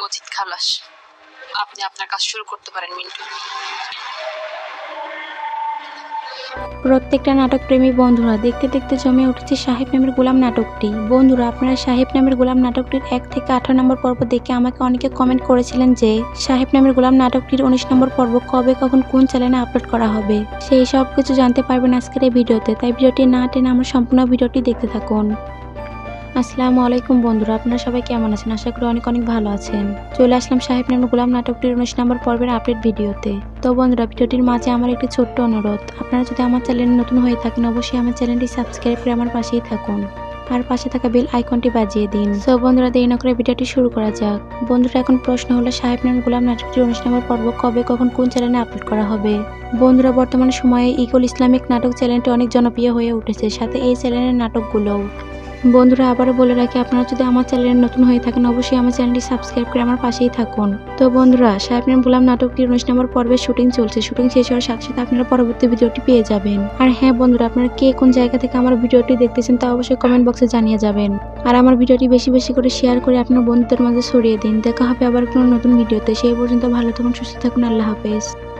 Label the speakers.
Speaker 1: মজিদ খালাস, আপনি আপনার কাজ শুরু করতে পারেন, মিন্টু।
Speaker 2: প্রত্যেকটা নাটক প্রেমী বন্ধুরা, দেখতে দেখতে জমে উঠেছে সাহেব নামের গোলাম নাটকটি। বন্ধুরা, আপনারা সাহেব নামের গোলাম নাটকটির এক থেকে আঠারো নম্বর পর্ব দেখে আমাকে অনেকে কমেন্ট করেছিলেন যে, সাহেব নামের গোলাম নাটকটির উনিশ নম্বর পর্ব কবে, কখন, কোন চ্যানেলে আপলোড করা হবে? সেই সব কিছু জানতে পারবেন আজকের এই ভিডিওতে। তাই ভিডিওটি না টেনে আমার সম্পূর্ণ ভিডিওটি দেখতে থাকুন। আসসালামু আলাইকুম বন্ধুরা, আপনারা সবাই কেমন আছেন? আশা করি অনেক অনেক ভালো আছেন। চলে আসলাম সাহেব নামের গোলাম নাটকটির উনিশ নম্বর পর্বের আপডেট ভিডিওতে। তো বন্ধুরা, ভিডিওটির মাঝে আমার একটি ছোট্ট অনুরোধ। আপনারা যদি আমার চ্যানেলে নতুন হয়ে থাকেন, অবশ্যই আমার চ্যানেলটি সাবস্ক্রাইব করে আমার পাশেই থাকুন। আর পাশে থাকা বেল আইকনটি বাজিয়ে দিন। সো বন্ধুরা, দেরি না করে ভিডিওটি শুরু করা যাক। বন্ধুরা, এখন প্রশ্ন হলো সাহেব নামের গোলাম নাটকটির উনিশ নম্বর পর্ব কবে কখন কোন চ্যানেলে আপলোড করা হবে? বন্ধুরা, বর্তমান সময়ে ইগল ইসলামিক নাটক চ্যানেলটি অনেক জনপ্রিয় হয়ে উঠেছে। সাথে এই চ্যানেলের নাটকগুলোও। বন্ধুরা, আবারও বলে রাখি, আপনারা যদি আমার চ্যানেলে নতুন হয়ে থাকেন, অবশ্যই আমার চ্যানেলটি সাবস্ক্রাইব করে আমার পাশেই থাকুন। তো বন্ধুরা, সাহেব নাম গোলাম নাটকটির উনিশ নম্বর পর্বের শুটিং চলছে। শুটিং শেষ হওয়ার সাথে সাথে আপনারা পরবর্তী ভিডিওটি পেয়ে যাবেন। আর হ্যাঁ বন্ধুরা, আপনারা কে কোন জায়গা থেকে আমার ভিডিওটি দেখতেছেন তা অবশ্যই কমেন্ট বক্সে জানিয়ে যাবেন। আর আমার ভিডিওটি বেশি বেশি করে শেয়ার করে আপনার বন্ধুদের মাঝে ছড়িয়ে দিন। দেখা হবে আবার কোনো নতুন ভিডিওতে। সেই পর্যন্ত ভালো থাকুন, সুস্থ থাকুন। আল্লাহ হাফেজ।